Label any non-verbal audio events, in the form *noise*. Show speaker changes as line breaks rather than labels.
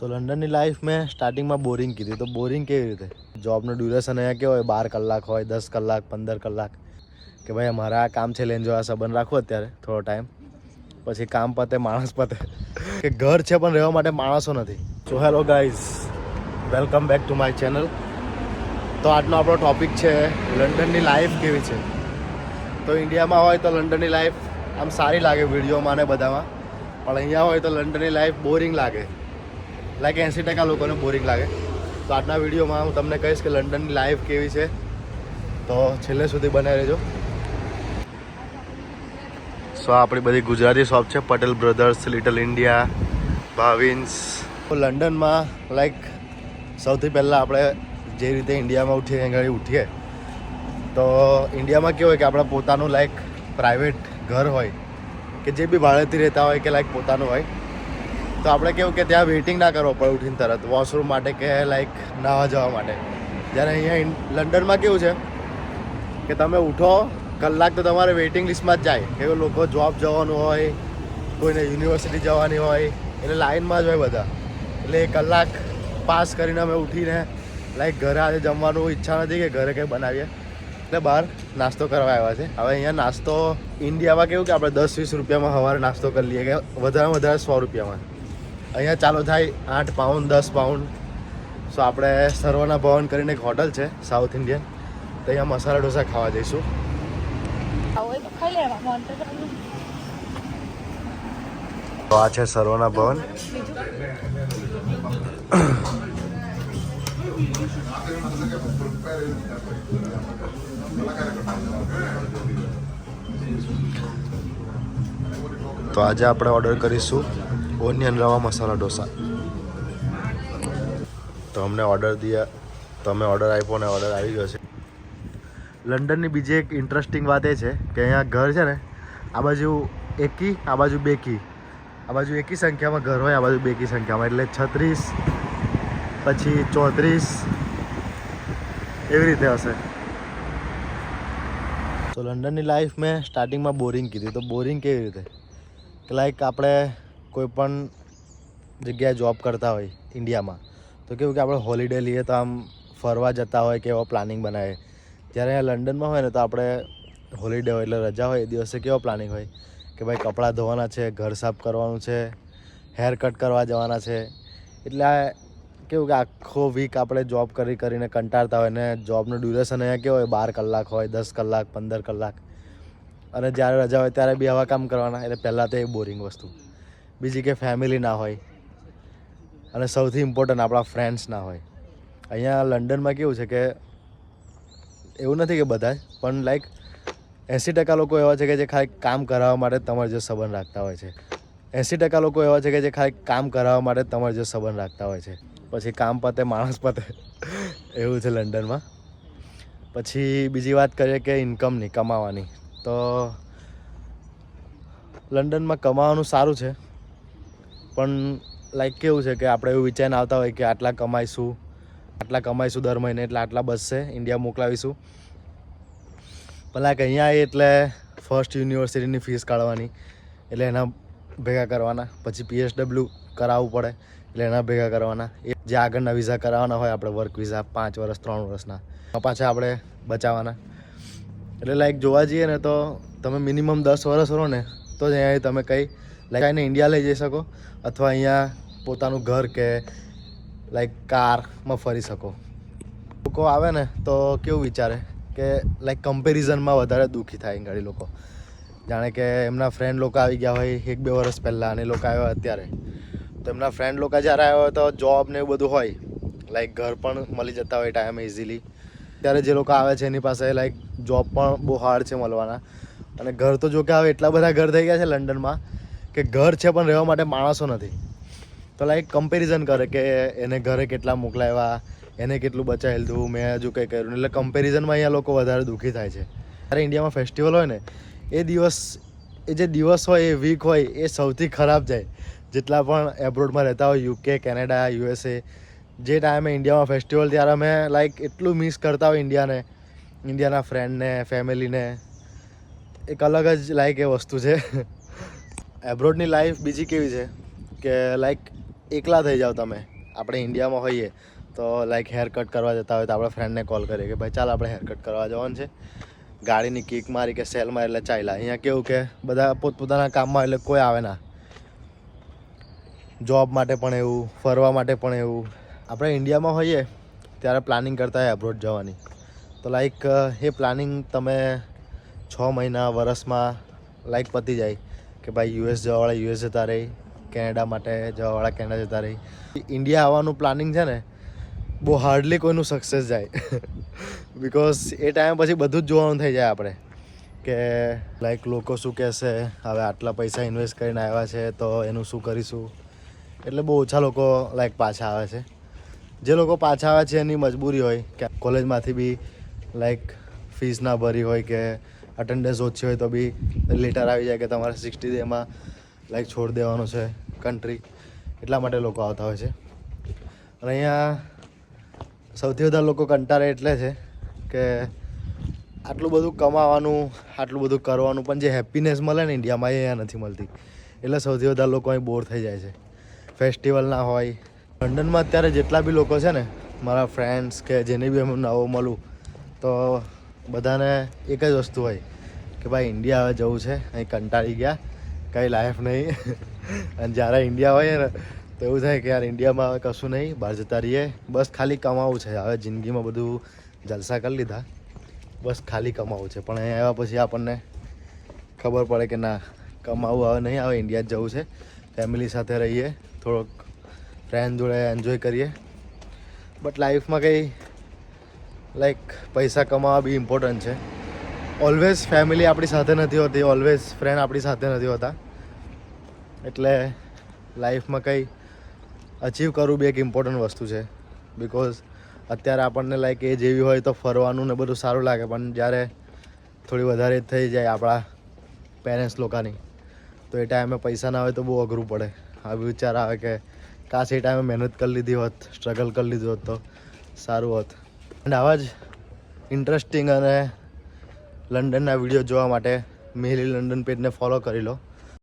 તો લંડનની લાઈફ મેં સ્ટાર્ટિંગમાં બોરિંગ કીધી. તો બોરિંગ કેવી રીતે? જોબનું ડ્યુરેશન અહીંયા કેવો હોય? બાર કલાક હોય, દસ કલાક, પંદર કલાક? કે ભાઈ અમારા આ કામ છે લઈને જો આ સંબંધ રાખો અત્યારે, થોડો ટાઈમ પછી કામ પતે, માણસ પતે. કે ઘર છે પણ રહેવા માટે માણસો નથી. So hello guys welcome back to my channel તો આજનો આપણો ટોપિક છે, લંડનની લાઈફ કેવી છે? તો ઇન્ડિયામાં હોય તો લંડનની લાઈફ આમ સારી લાગે, વિડીયોમાં ને બધામાં. પણ અહીંયા હોય તો લંડનની લાઈફ બોરિંગ લાગે. લાઈક એંસી ટકા લોકોને બોરિંગ લાગે. તો આજના વિડીયોમાં હું તમને કહીશ કે લંડનની લાઈફ કેવી છે. તો છેલ્લે સુધી બનાવી રહેજો. સો આપણી બધી ગુજરાતી શોપ છે. Patel brothers little India Bhavin's લંડનમાં લાઈક સૌથી પહેલાં આપણે જે રીતે ઇન્ડિયામાં ઉઠીએ આગળ ઉઠીએ. તો ઇન્ડિયામાં કેવું હોય કે આપણે પોતાનું લાઈક પ્રાઇવેટ ઘર હોય, કે જે બી ભાડેથી રહેતા હોય કે લાઈક પોતાનું હોય તો આપણે કેવું કે ત્યાં વેઇટિંગ ના કરવો પડે ઉઠીને તરત વોશરૂમ માટે કે લાઈક નાહવા જવા માટે. જ્યારે અહીંયા લંડનમાં કેવું છે કે તમે ઉઠો, કલાક તો તમારે વેઇટિંગ લિસ્ટમાં જ જાય. કે લોકો જોબ જવાનું હોય, કોઈને યુનિવર્સિટી જવાની હોય એટલે લાઇનમાં જ હોય બધા. એટલે એ કલાક પાસ કરીને અમે ઉઠીને લાઈક ઘરે આજે જમવાનું ઈચ્છા નથી કે ઘરે કંઈ બનાવીએ. એટલે બહાર નાસ્તો કરવા આવ્યા છે. હવે અહીંયા નાસ્તો ઇન્ડિયામાં કેવું કે આપણે દસ વીસ રૂપિયામાં સવારે નાસ્તો કરી લઈએ કે વધારે વધારે સો રૂપિયામાં. અહીંયા ચાલુ થાય આઠ પાઉન્ડ દસ પાઉન્ડ સો આપણે સર્વના ભવન કરીને એક હોટલ છે સાઉથ ઇન્ડિયન તો અહીંયા મસાલા ઢોસા ખાવા જઈશું.
તો
આ છે સર્વના ભવન. તો આજે આપણે ઓર્ડર કરીશું. ઓનિયન રવા મસાલા ઢોસા તો અમને ઓર્ડર દિયા. તો અમે ઓર્ડર આપ્યો ને ઓર્ડર આવી ગયો છે. લંડનની બીજી એક ઇન્ટરેસ્ટિંગ વાત એ છે કે અહીંયા ઘર છે ને, આ બાજુ એકી, આ બાજુ બેકી. આ બાજુ એકી સંખ્યામાં ઘર હોય, આ બાજુ બેકી સંખ્યામાં. એટલે છત્રીસ, પછી ચોત્રીસ, એવી રીતે હશે. તો લંડનની લાઈફ મેં સ્ટાર્ટિંગમાં બોરિંગ કીધી. તો બોરિંગ કેવી રીતે? કે લાઈક આપણે કોઈ પણ જગ્યાએ જોબ કરતા હોય ઇન્ડિયામાં, તો કેવું કે આપણે હોલિડે લઈએ તો આમ ફરવા જતા હોય કે એવો પ્લાનિંગ બનાવે જ્યારે અહીંયા લંડનમાં હોય ને તો આપણે હોલિડે હોય એટલે રજા હોય એ દિવસે કેવો પ્લાનિંગ હોય? કે ભાઈ કપડાં ધોવાના છે, ઘર સાફ કરવાનું છે હેર કટ કરવા જવાના છે. એટલે કેવું કે આખો વીક આપણે જોબ કરી કરીને કંટાળતા હોય ને જોબનું ડ્યુરેશન અહીંયા કેવું હોય? બાર કલાક હોય, દસ કલાક, પંદર કલાક. અને જ્યારે રજા હોય ત્યારે બી આવા કામ કરવાના, એટલે પહેલાં તો એ બોરિંગ વસ્તુ. બીજી કે ફેમિલી ના હોય. અને સૌથી ઇમ્પોર્ટન્ટ આપણા ફ્રેન્ડ્સ ના હોય. અહીંયા લંડનમાં કેવું છે કે એવું નથી કે બધા પણ લાઈક એંસી ટકા લોકો એવા છે કે જે ખાલી કામ કરાવવા માટે તમારે જો સંબંધ રાખતા હોય છે. એંસી ટકા લોકો એવા છે કે જે ખાલી કામ કરાવવા માટે તમારે જો સંબંધ રાખતા હોય છે. પછી કામ પતે, માણસ પતે, એવું છે લંડનમાં. પછી બીજી વાત કરીએ કે ઇન્કમની કમાવાની. તો લંડનમાં કમાવાનું સારું છે. પણ લાઈક કેવું છે કે આપણે એવું વિચારીને આવતા હોય કે આટલા કમાઈશું આટલા કમાઈશું દર મહિને, એટલે આટલા બસશે ઇન્ડિયા મોકલાવીશું. પણ લાઈક અહીંયા આવીએ એટલે ફર્સ્ટ યુનિવર્સિટીની ફીસ કાઢવાની, એટલે એના ભેગા કરવાના. પછી પીએચડબલ્યુ કરાવવું પડે, એટલે એના ભેગા કરવાના. એ જે આગળના વિઝા કરાવવાના હોય, આપણે વર્ક વિઝા પાંચ વર્ષ, ત્રણ વર્ષના પાછા આપણે બચાવવાના. એટલે લાઈક જોવા જઈએ ને તો તમે મિનિમમ દસ વર્ષ રહો ને, તો જ અહીંયા તમે કંઈ લાઈક એને ઇન્ડિયા લઈ જઈ શકો, અથવા અહીંયા પોતાનું ઘર કે લાઈક કારમાં ફરી શકો. લોકો આવે ને તો કેવું વિચારે કે લાઈક કમ્પેરિઝનમાં વધારે દુઃખી થાય ઘણી લોકો. જાણે કે એમના ફ્રેન્ડ લોકો આવી ગયા હોય એક બે વર્ષ પહેલાં અને લોકો આવ્યા અત્યારે. તો એમના ફ્રેન્ડ લોકો જ્યારે આવ્યા હોય તો જોબ ને એવું બધું હોય લાઈક ઘર પણ મળી જતા હોય ટાઈમે ઇઝીલી ત્યારે જે લોકો આવે છે એની પાસે લાઈક જોબ પણ બહુ હાર્ડ છે મળવાના. અને ઘર તો જો કે હવે એટલા બધા ઘર થઈ ગયા છે લંડનમાં કે ઘર છે પણ રહેવા માટે માણસો નથી. તો લાઈક કમ્પેરિઝન કરે કે એને ઘરે કેટલા મોકલાવ્યા, એને કેટલું બચાવેલું મેં હજુ કંઈ કર્યું. એટલે કમ્પેરિઝનમાં અહીંયા લોકો વધારે દુઃખી થાય છે. જ્યારે ઇન્ડિયામાં ફેસ્ટિવલ હોય ને, એ દિવસ, એ જે દિવસ હોય, એ વીક હોય, એ સૌથી ખરાબ જાય. જેટલા પણ એબ્રોડમાં રહેતા હોય યુકે કેનેડા યુએસએ જે ટાઈમે ઇન્ડિયામાં ફેસ્ટિવલ ત્યારે અમે લાઈક એટલું મિસ કરતા હોય ઇન્ડિયાને ઇન્ડિયાના ફ્રેન્ડને ફેમિલીને એક અલગ જ લાઈક એ વસ્તુ છે. એબ્રોડની લાઈફ બીજી કેવી છે? કે લાઈક એકલા થઈ જાઓ તમે. આપણે ઇન્ડિયામાં હોઈએ તો લાઈક હેર કટ કરવા જતા હોય તો આપણે ફ્રેન્ડને કોલ કરીએ કે, ભાઈ, ચાલ આપણે હેર કટ કરવા જવાનું છે. ગાડીની કિક મારી કે સેલ મારી, એટલે ચાલ્યા. અહીંયા કેવું કે, બધા પોતપોતાના કામમાં એટલે કોઈ આવે ના. જોબ માટે પણ એવું, ફરવા માટે પણ એવું. આપણે ઇન્ડિયામાં હોઈએ, ત્યારે પ્લાનિંગ કરતા હોય એબ્રોડ જવાની. તો લાઈક એ પ્લાનિંગ તમે છ મહિના વરસમાં લાઈક પતી જાય. કે ભાઈ યુએસ જવાવાળા યુએસ જતા રહી કેનેડા માટે જવાવાળા કેનેડા જતા રહી. ઇન્ડિયા આવવાનું પ્લાનિંગ છે ને, બહુ હાર્ડલી કોઈનું સક્સેસ જાય. *laughs* બિકોઝ એ ટાઈમ પછી બધું જ જોવાનું થઈ જાય આપણે. કે લાઈક લોકો શું કહેશે, હવે આટલા પૈસા ઇન્વેસ્ટ કરીને આવ્યા છે, તો એનું શું કરીશું? એટલે બહુ ઓછા લોકો લાઈક પાછા આવે છે. જે લોકો પાછા આવે છે એની મજબૂરી હોય, કે કોલેજમાંથી બી લાઈક ફીસ ના ભરી હોય કે અટેન્ડન્સ ઓછી હોય તો બી લેટર આવી જાય કે તમારે સિક્સટી ડેમાં લાઈક છોડ દેવાનું છે કન્ટ્રી એટલા માટે લોકો આવતા હોય છે. અને અહીંયા સૌથી વધારે લોકો કંટાળે એટલે છે કે આટલું બધું કમાવાનું, આટલું બધું કરવાનું, પણ જે હેપીનેસ મળે ને ઇન્ડિયામાં એ અહીંયા નથી મળતી. એટલે સૌથી વધારે લોકો અહીં બોર થઈ જાય છે. ફેસ્ટિવલ ના હોય. લંડનમાં અત્યારે જેટલા બી લોકો છે ને, મારા ફ્રેન્ડ્સ કે જેને બી હું નવો મળું, તો બધાને એક જ વસ્તુ હોય કે ભાઈ ઇન્ડિયા હવે જવું છે, અહીં કંટાળી ગયા, કંઈ લાઈફ નહીં. *laughs* અને જ્યારે ઇન્ડિયા હોય ને, તો એવું થાય કે યાર ઇન્ડિયામાં હવે કશું નહીં, બહાર જતા રહીએ. બસ ખાલી કમાવું છે. હવે જિંદગીમાં બધું જલસા કરી લીધા. બસ ખાલી કમાવું છે. પણ અહીંયા આવ્યા પછી આપણને ખબર પડે કે ના, કમાવું હવે નહીં, હવે ઇન્ડિયા જવું છે. ફેમિલી સાથે રહીએ, થોડોક ફ્રેન્ડ જોડે એન્જોય કરીએ. બટ લાઈફમાં કંઈ લાઈક પૈસા કમાવા બી ઇમ્પોર્ટન્ટ છે. ઓલવેઝ ફેમિલી આપણી સાથે નથી હોતી ઓલવેઝ ફ્રેન્ડ આપણી સાથે નથી હોતા. એટલે લાઈફમાં કંઈ અચીવ કરવું બી એક ઇમ્પોર્ટન્ટ વસ્તુ છે. બિકોઝ અત્યારે આપણને લાઈક એ જેવી હોય તો ફરવાનું ને બધું સારું લાગે, પણ જ્યારે થોડી વધારે થઈ જાય આપણા પેરેન્ટ્સ લોકોની, તો એ ટાઈમે પૈસા ના હોય તો બહુ અઘરું પડે. આવી વિચાર આવે કે કાશ એ ટાઈમે મહેનત કરી લીધી હોત સ્ટ્રગલ કરી લીધું હોત તો સારું હોત. અને આવા જ ઇન્ટરેસ્ટિંગ અને લંડનના વીડિયો જોવા માટે મેલી લંડન પેજને ફોલો કરી લો.